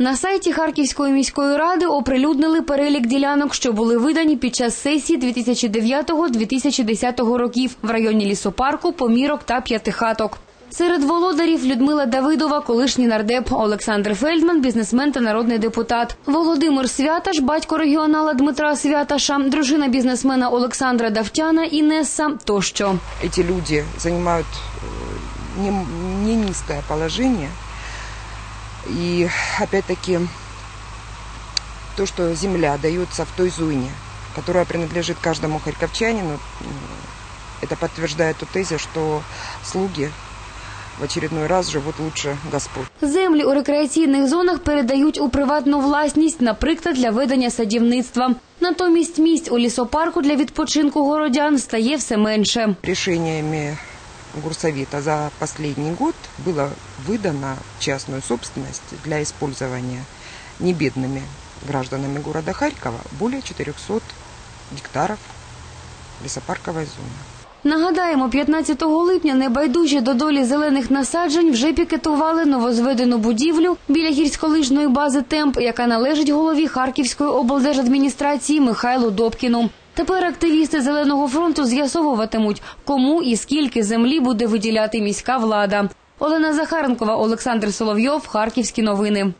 На сайті Харківської міської ради оприлюднили перелік ділянок, що були видані під час сесії 2009-2010 років в районі лісопарку, помірок та п'ятихаток. Серед володарів Людмила Давидова, колишній нардеп Олександр Фельдман, бізнесмен та народний депутат. Володимир Святаш, батько регіонала Дмитра Святаша, дружина бізнесмена Олександра Давтяна, Інеса тощо. эти люди занимают э, не, не низкое положение. И опять-таки то, что земля дается в той зоне, которая принадлежит каждому харьковчанину, это подтверждает ту тезис, что слуги в очередной раз живут лучше Господь. Землі у рекреаційних зонах передають у приватну власність, наприклад, для ведення садівництва. Натомість місць у лісопарку для відпочинку городян стає все менше. Решениями Гурсовета за последний год было выдано в частную собственность для использования небедными гражданами города Харькова более 400 гектаров лесопарковой зоны. Нагадаємо, 15 липня небайдужі до долі зелених насаджень вже пікетували новозведену будівлю біля гірськолижної бази Темп, яка належить голові Харківської облдержадміністрації Михайлу Добкіну. Тепер активісти Зеленого фронту з'ясовуватимуть, кому і скільки землі буде виділяти міська влада. Олена Захаренкова, Олександр Соловйов, Харківські новини.